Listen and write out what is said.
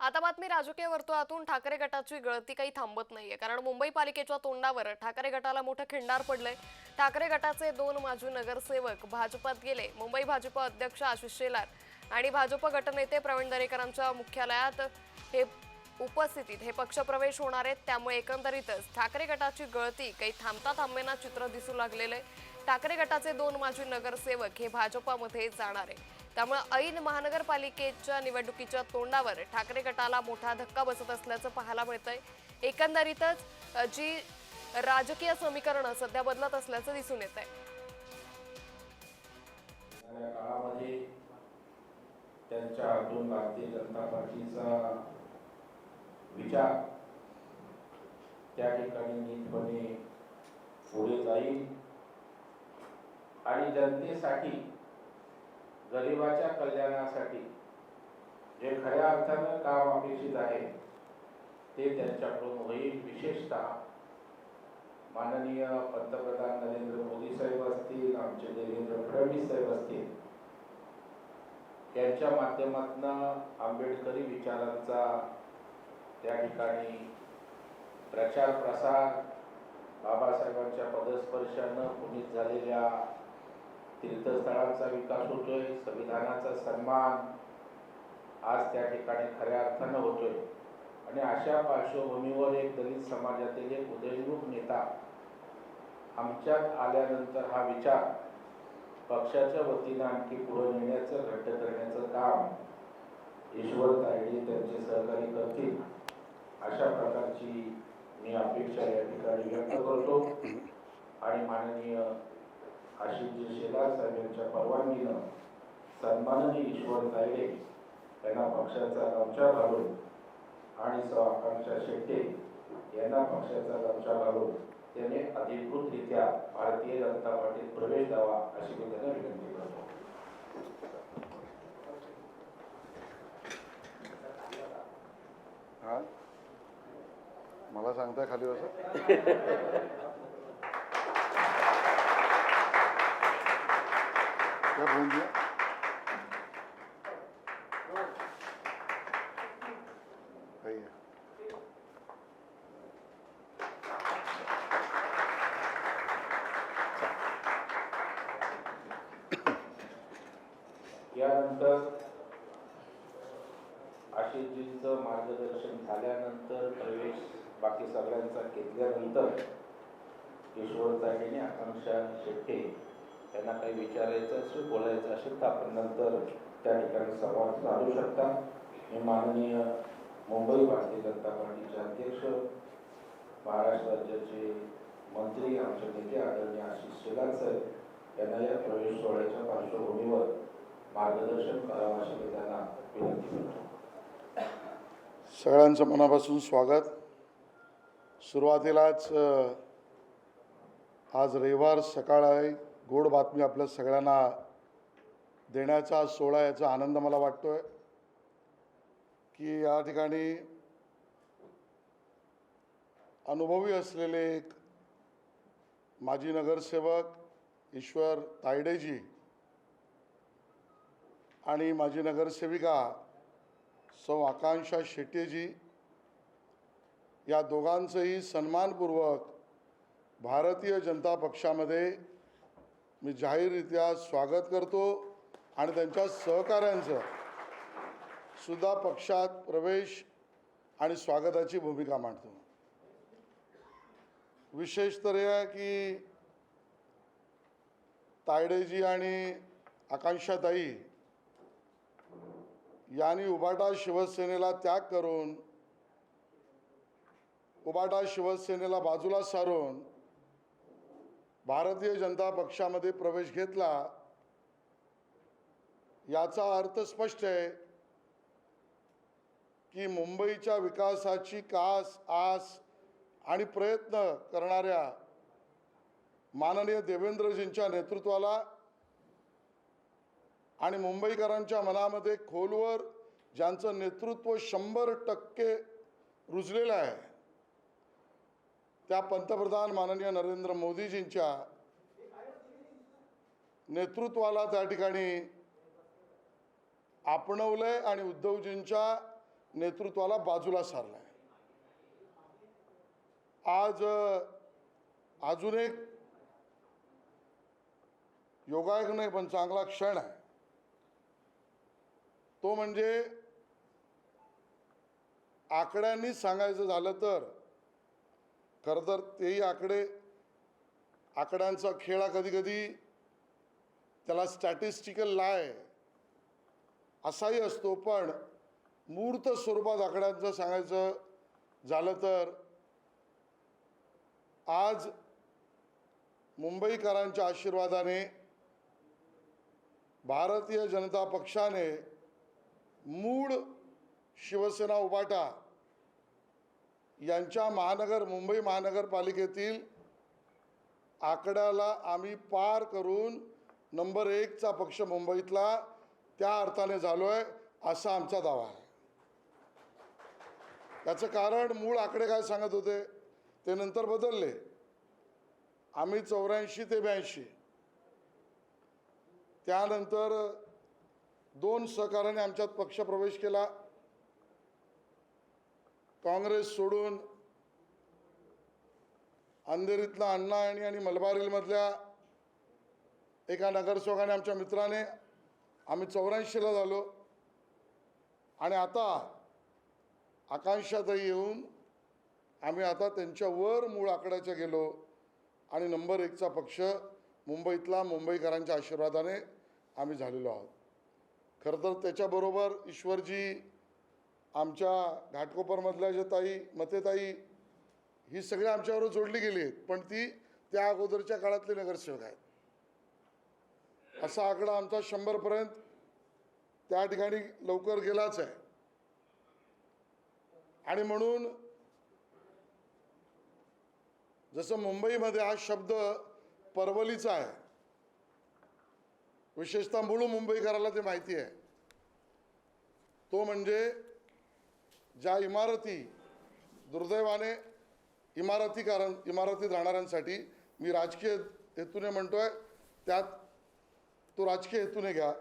आता बातमी राजकीय वर्तुळातून ठाकरे गटाची गळती काही थांबत नाहीये. कारण मुंबई पालिकेच्या तोंडावर ठाकरे गटाला मोठं खिंडार पडलंय. ठाकरे गटाचे दोन माजी नगरसेवक भाजपात गेले. मुंबई भाजप अध्यक्ष आशिष शेलार आणि भाजप गटनेते प्रवीण दरेकरांच्या मुख्यालयात हे उपस्थितीत हे पक्षप्रवेश होणार आहेत त्यामुळे एकंदरीतच ठाकरे गटाची गळती काही थांबता थांबेना चित्र दिसू लागलेलं आहे ठाकरे गटाचे दोन माजी नगरसेवक हे भाजपामध्ये जाणार आहे. त्यामुळे ऐन महानगरपालिकेच्या निवडणुकीच्या तोंडावर ठाकरे गटाला मोठा धक्का बसत असल्याचं पाहायला मिळतंय. एकंदरीतच जी राजकीय समीकरणं सध्या बदलत असल्याचं दिसून येत आहे काळामध्ये त्यांच्या आतून भारतीय जनता पार्टीचा विचार त्या ठिकाणी नीटपणे पुढे जाईल. आणि जनतेसाठी गरिबाच्या कल्याणासाठी जे खऱ्या अर्थानं काम अपेक्षित आहे ते त्यांच्याकडून होईल. विशेषतः माननीय पंतप्रधान नरेंद्र मोदी साहेब असतील आमचे देवेंद्र फडणवीस साहेब असतील यांच्या माध्यमातून आंबेडकरी विचारांचा त्या ठिकाणी प्रचार प्रसार बाबासाहेबांच्या पदस्पर्शानं पुनीत झालेल्या तीर्थस्थळांचा विकास होतोय संविधानाचा सन्मान आज त्या ठिकाणी खऱ्या अर्थानं होतोय. आणि अशा पार्श्वभूमीवर एक दलित समाजातील एक उदयनमुख नेता आमच्यात आल्यानंतर हा विचार पक्षाच्या वतीनं आणखी पुढे नेण्याचं घट्ट करण्याचं काम ईश्वर तायडे त्यांचे सहकारी करतील अशा प्रकारची मी अपेक्षा या ठिकाणी व्यक्त करतो. आशिषजी शेलार साहेब यांच्या परवानगीनं सन्माननीय ईश्वर तायडे यांना पक्षाचा गमछा घालून आणि सौ आकांक्षा शेट्टे यांना पक्षाचा गमछा घालून त्याने अधिकृतरित्या भारतीय जनता पार्टीत प्रवेश द्यावा अशी मी त्यांना विनंती करतो. हा? मला सांगता खाली असं यानंतर आशिषजींचं मार्गदर्शन झाल्यानंतर प्रवेश बाकी सगळ्यांचा घेतल्यानंतर ईश्वर तायडेने आकांक्षा शेट्टे त्यांना काही विचारायचं असेल बोलायचं असेल तर आपण नंतर त्या ठिकाणी संवाद साधू शकता. मी माननीय मुंबई भारतीय जनता पार्टीचे अध्यक्ष महाराष्ट्र राज्याचे मंत्री आमचे नेते आदरणीय आशिष शेलार साहेब यांना या प्रवेश सोहळ्याच्या पार्श्वभूमीवर मार्गदर्शन करावं अशी मी त्यांना विनंती करतो. सगळ्यांचं मनापासून स्वागत. सुरुवातीलाच आज रविवार सकाळ आहे. गोड बातमी आपल्या सगळ्यांना देण्याचा सोहळा याचा आनंद मला वाटतोय की या ठिकाणी अनुभवी असलेले एक माजी नगरसेवक ईश्वर तायडेजी आणि माजी नगरसेविका सौ आकांक्षा शेट्टेजी या दोघांचंही सन्मानपूर्वक भारतीय जनता पक्षामध्ये मी जाहीररित्या स्वागत करतो आणि त्यांच्या सहकाऱ्यांचं सुद्धा पक्षात प्रवेश आणि स्वागताची भूमिका मांडतो. विशेष तर हे आहे की तायडेजी आणि आकांक्षाताई यांनी उबाटा शिवसेनेला त्याग करून उबाटा शिवसेनेला बाजूला सारून भारतीय जनता पक्षामध्ये प्रवेश घेतला याचा अर्थ स्पष्ट आहे की मुंबईच्या विकासाची कास आस आणि प्रयत्न करणाऱ्या माननीय देवेंद्रजींच्या नेतृत्वाला आणि मुंबईकरांच्या मनामध्ये खोलवर ज्यांचं नेतृत्व शंभर टक्के रुजलेलं आहे त्या पंतप्रधान माननीय नरेंद्र मोदीजींच्या नेतृत्वाला त्या ठिकाणी आपणवलंय आणि उद्धवजींच्या नेतृत्वाला बाजूला सारलं आहे आज अजून एक योगायोग नाही पण चांगला क्षण आहे. तो म्हणजे आकड्यांनीच सांगायचं झालं तर खरं तर तेही आकडे आकड्यांचा खेळ हा कधी कधी त्याला स्टॅटिस्टिकल लाय असाही असतो. पण मूर्त स्वरूपात आकड्यांचं सांगायचं झालं तर आज मुंबईकरांच्या आशीर्वादाने भारतीय जनता पक्षाने मूळ शिवसेना उबाटा यांच्या महानगर मुंबई महानगरपालिकेतील आकड्याला आम्ही पार करून नंबर एकचा पक्ष मुंबईतला त्या अर्थाने झालो आहे असा आमचा दावा आहे. त्याचं कारण मूळ आकडे काय सांगत होते? ते नंतर बदलले. आम्ही चौऱ्याऐंशी ते ब्याऐंशी. त्यानंतर दोन सहकाराने आमच्यात पक्षप्रवेश केला. काँग्रेस सोडून अंधेरीतला अण्णा आणि आणि मलबारीलमधल्या एका नगरसेवकाने आमच्या मित्राने आम्ही चौऱ्याऐंशीला झालो. आणि आता आकांक्षातही येऊन आम्ही आता त्यांच्यावर मूळ आकड्याच्या गेलो आणि नंबर एकचा पक्ष मुंबईतला मुंबईकरांच्या आशीर्वादाने आम्ही झालेलो आहोत. खरं तर त्याच्याबरोबर ईश्वरजी आमच्या घाटकोपरमधल्या ज्या ताई मतेताई ही सगळी आमच्याबरोबर जोडली गेली आहेत. पण ती त्या अगोदरच्या काळातले नगरसेवक आहेत. असा आकडा आमचा शंभरपर्यंत त्या ठिकाणी लवकर गेलाच आहे. आणि म्हणून जसं मुंबईमध्ये हा शब्द परवलीचा आहे विशेषतः मूळ मुंबईकराला ते माहिती आहे. तो म्हणजे ज्या इमारती दुर्दैवाने इमारतीकारां इमारतीत राहणाऱ्यांसाठी मी राजकीय हेतूने आहे त्यात तो राजकीय हेतूने घ्या.